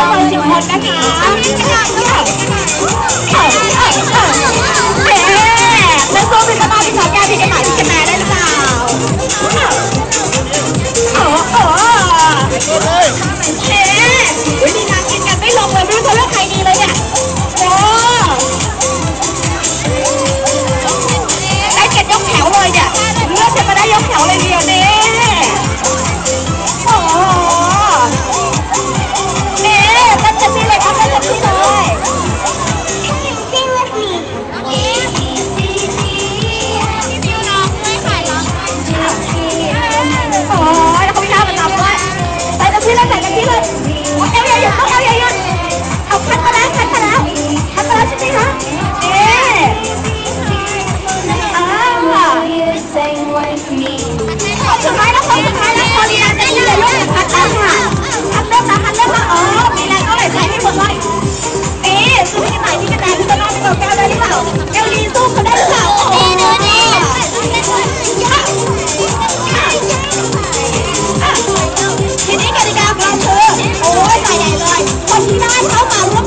Cảm 赶紧 สุดท้ายแล้วคนสุดท้ายแล้วคนนั้นได้ยินเลยลูกพัดแล้วค่ะพัดเริ่มแล้วพัดเริ่มแล้วอ๋อมีอะไรก็เลยใช้ให้หมดเลยเอ๊ะสู้ที่ไหนี่กระตที่จะนอนไปกับแกได้หรือเปล่าแกลีสู้เขาได้หรือเปล่าโอ้ทีนี้กติกาของเราคือโอ้ยใหญ่เลย คนที่ได้เข้ามาร่